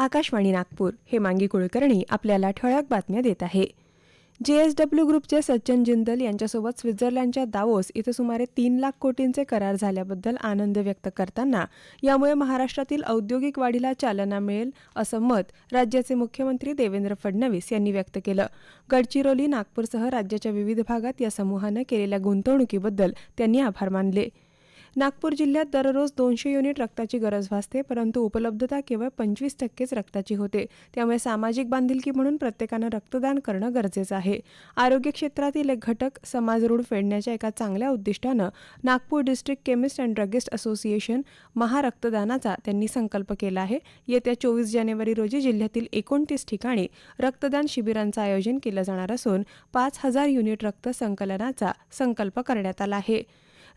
आकाशवाणी नागपूर हे मांगी कुलकर्णी आपल्याला ठळक बातम्या देत आहे. जेएसडब्ल्यू ग्रुपचे सज्जन जिंदल यांच्यासोबत स्वित्झर्लंडच्या दावोस इथं सुमारे तीन लाख कोटींचे करार झाल्याबद्दल आनंद व्यक्त करताना यामुळे महाराष्ट्रातील औद्योगिक वाढीला चालना मिळेल असं मत राज्याचे मुख्यमंत्री देवेंद्र फडणवीस यांनी व्यक्त केलं. गडचिरोली नागपूरसह राज्याच्या विविध भागात या समूहानं केलेल्या गुंतवणुकीबद्दल त्यांनी आभार मानले. नागपूर जिल्ह्यात दररोज दोनशे युनिट रक्ताची गरज भासते परंतु उपलब्धता केवळ पंचवीस टक्केच रक्ताची होते. त्यामुळे सामाजिक बांधिलकी म्हणून प्रत्येकानं रक्तदान करणं गरजेचं आहे. आरोग्य क्षेत्रातील एक घटक समाज रूढ फेडण्याच्या एका चांगल्या उद्दिष्टानं Nagpur district chemist and druggist association महारक्तदानाचा त्यांनी संकल्प केला आहे. येत्या चोवीस जानेवारी रोजी जिल्ह्यातील एकोणतीस ठिकाणी रक्तदान शिबिरांचं आयोजन केलं जाणार असून पाच हजार युनिट रक्त संकलनाचा संकल्प करण्यात आला आहे.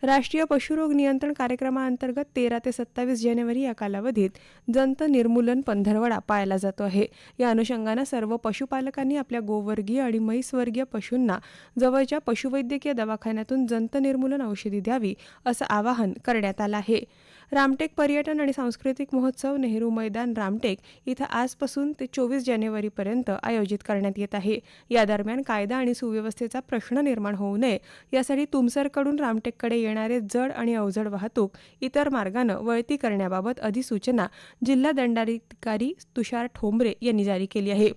राष्ट्रीय पशुरोग नियंत्रण कार्यक्रमाअंतर्गत तेरा ते सत्तावीस जानेवारी या कालावधीत जंत निर्मूलन पंधरवडा पाळला जातो आहे. या अनुषंगानं सर्व पशुपालकांनी आपल्या गोवर्गीय आणि म्हैसवर्गीय पशूंना जवळच्या पशुवैद्यकीय दवाखान्यातून जंत निर्मूलन औषधी द्यावी असं आवाहन करण्यात आलं आहे. रामटेक पर्यटन आणि सांस्कृतिक महोत्सव नेहरू मैदान रामटेक इथं आजपासून ते चोवीस जानेवारीपर्यंत आयोजित करण्यात येत आहे. या दरम्यान कायदा आणि सुव्यवस्थेचा प्रश्न निर्माण होऊ नये यासाठी तुमसरकडून रामटेककडे येणार जड आणि अवजड वाहतूक इतर मार्गानं वळती करण्याबाबत अधिसूचना जिल्हा दंडाधिकारी तुषार ठोंबरे यांनी जारी केली आहे.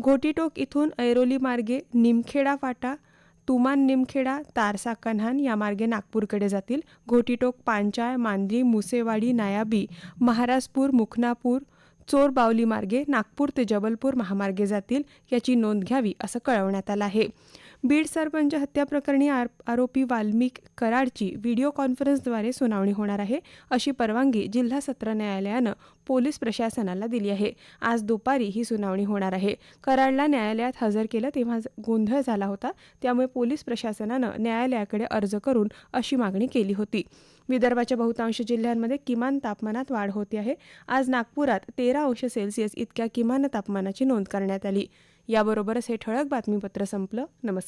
घोटीटोक इथून ऐरोली मार्गे निमखेडा फाटा तुमान निमखेडा तारसा कन्हान या मार्गे नागपूरकडे जातील. घोटीटोक पांचाळ मांद्री मुसेवाडी नायाबी महाराजपूर मुखनापूर चोर बावली मार्गे नागपूर ते जबलपूर महामार्गे जातील याची नोंद घ्यावी असं कळवण्यात आलं आहे. बीड सरपंच हत्या प्रकरणी आर- आरोपी वाल्मिक कराडची व्हिडिओ कॉन्फरन्सद्वारे सुनावणी होणार आहे अशी परवानगी जिल्हा सत्र न्यायालयानं पोलीस प्रशासनाला दिली आहे. आज दुपारी ही सुनावणी होणार आहे. कराडला न्यायालयात हजर केलं तेव्हा गोंधळ झाला होता त्यामुळे पोलीस प्रशासनानं न्यायालयाकडे अर्ज करून अशी मागणी केली होती. विदर्भाच्या बहुतांश जिल्ह्यांमध्ये किमान तापमानात वाढ होते आहे. आज नागपुरात तेरा अंश सेल्सिअस इतक्या किमान तापमानाची नोंद करण्यात आली. याबरोबरच हे ठळक बातमीपत्र संपलं. नमस्कार.